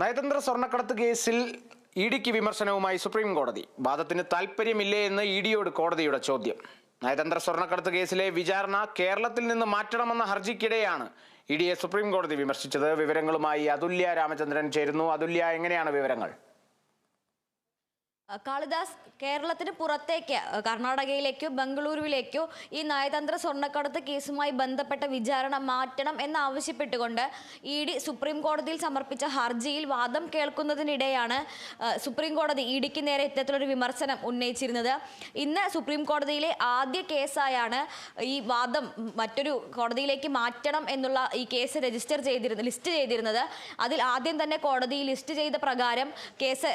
നയതന്ത്ര സ്വർണക്കടത്ത് കേസിൽ ഇ ഡിക്ക് വിമർശനവുമായി സുപ്രീം കോടതി. വാദത്തിന് താൽപ്പര്യമില്ലേ എന്ന് ഇ ഡിയോട് കോടതിയുടെ ചോദ്യം. നയതന്ത്ര സ്വർണക്കടത്ത് കേസിലെ വിചാരണ കേരളത്തിൽ നിന്ന് മാറ്റണമെന്ന ഹർജിക്കിടെയാണ് ഇ ഡിയെ സുപ്രീം കോടതി വിമർശിച്ചത്. വിവരങ്ങളുമായി അതുല്യ രാമചന്ദ്രൻ ചേരുന്നു. അതുല്യ എങ്ങനെയാണ് വിവരങ്ങൾ? കാളിദാസ് കേരളത്തിന് പുറത്തേക്ക് കർണാടകയിലേക്കോ ബംഗളൂരുവിലേക്കോ ഈ നയതന്ത്ര സ്വർണക്കടത്ത് കേസുമായി ബന്ധപ്പെട്ട വിചാരണ മാറ്റണം എന്നാവശ്യപ്പെട്ടുകൊണ്ട് ഇ ഡി സുപ്രീം കോടതിയിൽ സമർപ്പിച്ച ഹർജിയിൽ വാദം കേൾക്കുന്നതിനിടെയാണ് സുപ്രീം കോടതി ഇ ഡിക്ക് നേരെ ഇത്തരത്തിലൊരു വിമർശനം ഉന്നയിച്ചിരുന്നത്. ഇന്ന് സുപ്രീം കോടതിയിലെ ആദ്യ കേസായാണ് ഈ വാദം മറ്റൊരു കോടതിയിലേക്ക് മാറ്റണം എന്നുള്ള ഈ കേസ് രജിസ്റ്റർ ചെയ്തിരുന്നത് ലിസ്റ്റ് ചെയ്തിരുന്നത്. അതിൽ ആദ്യം തന്നെ കോടതി ലിസ്റ്റ് ചെയ്ത പ്രകാരം കേസ്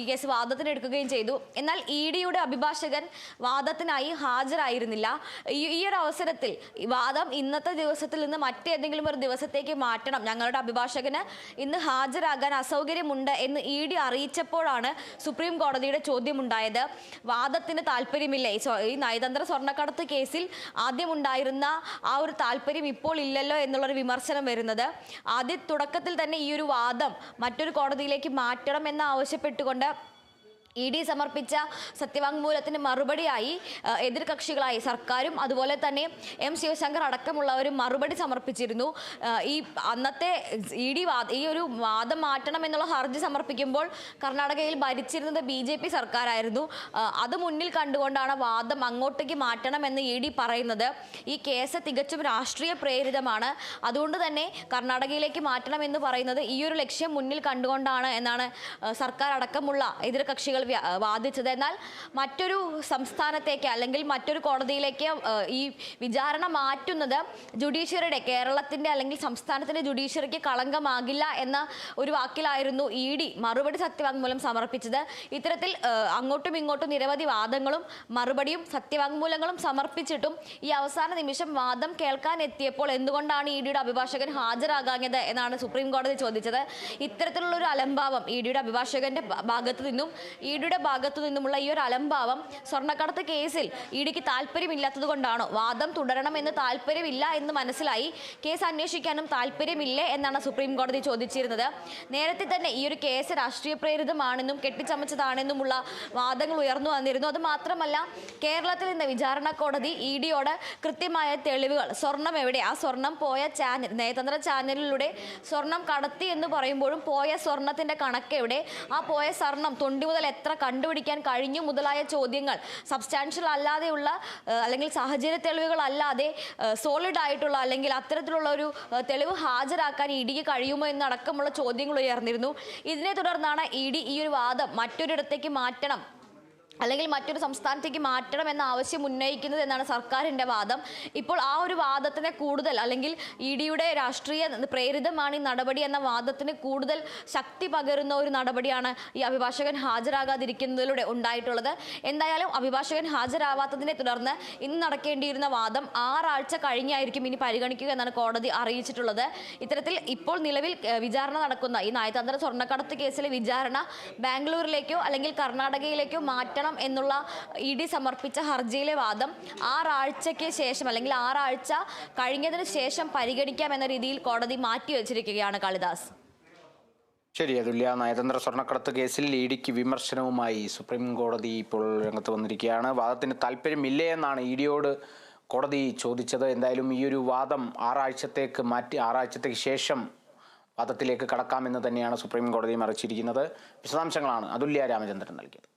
ഈ കേസ് വാദത്തിന് എടുക്കുകയും ചെയ്തു. എന്നാൽ ഇ ഡിയുടെ അഭിഭാഷകൻ വാദത്തിനായി ഹാജരായിരുന്നില്ല. ഈ ഒരു അവസരത്തിൽ വാദം ഇന്നത്തെ ദിവസത്തിൽ നിന്ന് മറ്റേതെങ്കിലും ഒരു ദിവസത്തേക്ക് മാറ്റണം. ഞങ്ങളുടെ അഭിഭാഷകന് ഇന്ന് ഹാജരാകാൻ അസൗകര്യമുണ്ട് എന്ന് ഇ ഡി അറിയിച്ചപ്പോഴാണ് സുപ്രീം കോടതിയുടെ ചോദ്യമുണ്ടായത്. വാദത്തിന് താല്പര്യമില്ലേ? ഈ നയതന്ത്ര സ്വർണക്കടത്ത് കേസിൽ ആദ്യമുണ്ടായിരുന്ന ആ ഒരു താല്പര്യം ഇപ്പോൾ ഇല്ലല്ലോ എന്നുള്ളൊരു വിമർശനം വരുന്നത്. ആദ്യ തുടക്കത്തിൽ തന്നെ ഈ ഒരു വാദം മറ്റൊരു കോടതിയിലേക്ക് മാറ്റണം എന്ന് ആവശ്യപ്പെട്ടുകൊണ്ട് ഇ ഡി സമർപ്പിച്ച സത്യവാങ്മൂലത്തിന് മറുപടിയായി എതിർ എതിർകക്ഷികളായി സർക്കാരും അതുപോലെ തന്നെ എം ശിവശങ്കർ അടക്കമുള്ളവരും മറുപടി സമർപ്പിച്ചിരുന്നു. ഈ അന്നത്തെ ഇ ഡി ഈ ഒരു വാദം മാറ്റണം എന്നുള്ള ഹർജി സമർപ്പിക്കുമ്പോൾ കർണാടകയിൽ ഭരിച്ചിരുന്നത് ബി ജെ പി സർക്കാരായിരുന്നു. അത് മുന്നിൽ കണ്ടുകൊണ്ടാണ് വാദം അങ്ങോട്ടേക്ക് മാറ്റണമെന്ന് ഇ ഡി പറയുന്നത്. ഈ കേസ് തികച്ചും രാഷ്ട്രീയ പ്രേരിതമാണ്. അതുകൊണ്ട് തന്നെ കർണാടകയിലേക്ക് മാറ്റണം എന്ന് പറയുന്നത് ഈ ഒരു ലക്ഷ്യം മുന്നിൽ കണ്ടുകൊണ്ടാണ് എന്നാണ് സർക്കാർ അടക്കമുള്ള എതിർകക്ഷികൾ വാദിച്ചത് എന്നാൽ മറ്റൊരു സംസ്ഥാനത്തേക്ക് അല്ലെങ്കിൽ മറ്റൊരു കോടതിയിലേക്ക് ഈ വിചാരണ മാറ്റുന്നത് ജുഡീഷ്യറിയുടെ കേരളത്തിന്റെ അല്ലെങ്കിൽ സംസ്ഥാനത്തിന്റെ ജുഡീഷ്യറിക്ക് കളങ്കമാകില്ല എന്ന ഒരു വാക്കിലായിരുന്നു ഇ ഡി മറുപടി സത്യവാങ്മൂലം സമർപ്പിച്ചത്. ഇത്തരത്തിൽ അങ്ങോട്ടും ഇങ്ങോട്ടും നിരവധി വാദങ്ങളും മറുപടിയും സത്യവാങ്മൂലങ്ങളും സമർപ്പിച്ചിട്ടും ഈ അവസാന നിമിഷം വാദം കേൾക്കാൻ എത്തിയപ്പോൾ എന്തുകൊണ്ടാണ് ഇ ഡിയുടെ അഭിഭാഷകൻ ഹാജരാകാഞ്ഞത് എന്നാണ് സുപ്രീം കോടതി ചോദിച്ചത്. ഇത്തരത്തിലുള്ള ഒരു അലംഭാവം ഇ ഡിയുടെ അഭിഭാഷകന്റെ ഭാഗത്തു നിന്നും ഇ ഡിയുടെ ഭാഗത്തു നിന്നുമുള്ള ഈ ഒരു അലംഭാവം സ്വർണക്കടത്ത് കേസിൽ ഇഡിക്ക് ഡിക്ക് താല്പര്യമില്ലാത്തത് കൊണ്ടാണോ വാദം തുടരണമെന്ന് താല്പര്യമില്ല എന്ന് മനസ്സിലായി. കേസ് അന്വേഷിക്കാനും താല്പര്യമില്ലേ എന്നാണ് സുപ്രീം കോടതി ചോദിച്ചിരുന്നത്. നേരത്തെ തന്നെ ഈ ഒരു കേസ് രാഷ്ട്രീയ പ്രേരിതമാണെന്നും കെട്ടിച്ചമച്ചതാണെന്നുമുള്ള വാദങ്ങൾ ഉയർന്നു വന്നിരുന്നു. അത് മാത്രമല്ല കേരളത്തിൽ നിന്ന് വിചാരണ കോടതി ഇ ഡിയോട് കൃത്യമായ തെളിവുകൾ സ്വർണം എവിടെ? ആ സ്വർണം പോയ ചാനൽ നയതന്ത്ര ചാനലിലൂടെ സ്വർണം കടത്തി എന്ന് പറയുമ്പോഴും പോയ സ്വർണത്തിന്റെ കണക്ക് എവിടെ ആ പോയ സ്വർണം തൊണ്ടി മുതൽ എത്ര കണ്ടുപിടിക്കാൻ കഴിഞ്ഞു മുതലായ ചോദ്യങ്ങൾ. സബ്സ്റ്റാൻഷ്യൽ അല്ലാതെയുള്ള അല്ലെങ്കിൽ സാഹചര്യ തെളിവുകൾ അല്ലാതെ സോളിഡ് ആയിട്ടുള്ള അല്ലെങ്കിൽ അത്തരത്തിലുള്ള ഒരു തെളിവ് ഹാജരാക്കാൻ ഇ ഡിക്ക് കഴിയുമോ എന്നടക്കമുള്ള ചോദ്യങ്ങൾ ഉയർന്നിരുന്നു. ഇതിനെ തുടർന്നാണ് ഇ ഡി ഈ ഒരു വാദം മറ്റൊരിടത്തേക്ക് മാറ്റണം അല്ലെങ്കിൽ മറ്റൊരു സംസ്ഥാനത്തേക്ക് മാറ്റണം എന്ന ആവശ്യം ഉന്നയിക്കുന്നത് എന്നാണ് സർക്കാരിന്റെ വാദം. ഇപ്പോൾ ആ ഒരു വാദത്തിനെ കൂടുതൽ അല്ലെങ്കിൽ ഇ ഡിയുടെ രാഷ്ട്രീയ പ്രേരിതമാണ് ഈ നടപടി എന്ന വാദത്തിന് കൂടുതൽ ശക്തി പകരുന്ന ഒരു നടപടിയാണ് ഈ അഭിഭാഷകൻ ഹാജരാകാതിരിക്കുന്നതിലൂടെ ഉണ്ടായിട്ടുള്ളത്. എന്തായാലും അഭിഭാഷകൻ ഹാജരാവാത്തതിനെ തുടർന്ന് ഇന്ന് നടക്കേണ്ടിയിരുന്ന വാദം ആറാഴ്ച കഴിഞ്ഞായിരിക്കും ഇനി പരിഗണിക്കുക എന്നാണ് കോടതി അറിയിച്ചിട്ടുള്ളത്. ഇത്തരത്തിൽ ഇപ്പോൾ നിലവിൽ വിചാരണ നടക്കുന്ന ഈ നയതന്ത്ര സ്വർണക്കടത്ത് കേസിലെ വിചാരണ ബാംഗ്ലൂരിലേക്കോ അല്ലെങ്കിൽ കർണാടകയിലേക്കോ മാറ്റണം എന്നുള്ള ഇ ഡി സമർപ്പിച്ച ഹർജിയിലെ വാദം ആറാഴ്ചയ്ക്ക് ശേഷം അല്ലെങ്കിൽ ആറാഴ്ച കഴിഞ്ഞതിന് ശേഷം പരിഗണിക്കാം എന്ന രീതിയിൽ കോടതി മാറ്റി മാറ്റിവെച്ചിരിക്കുകയാണ് കാളിദാസ്. ശരി അതുല്യ നയതന്ത്ര സ്വർണക്കടത്ത് കേസിൽ ഇഡിക്ക് ഡിക്ക് വിമർശനവുമായി സുപ്രീം കോടതി ഇപ്പോൾ രംഗത്ത് വന്നിരിക്കുകയാണ്. വാദത്തിന് താല്പര്യമില്ലേ എന്നാണ് ഇ ഡിയോട് കോടതി ചോദിച്ചത്. എന്തായാലും ഈ ഒരു വാദം ആറാഴ്ചത്തേക്ക് മാറ്റി ആറാഴ്ചത്തേക്ക് ശേഷം വാദത്തിലേക്ക് കടക്കാമെന്ന് തന്നെയാണ് സുപ്രീം കോടതി അറിയിച്ചിരിക്കുന്നത്. വിശദാംശങ്ങളാണ് അതുല്യ രാമചന്ദ്രൻ നൽകിയത്.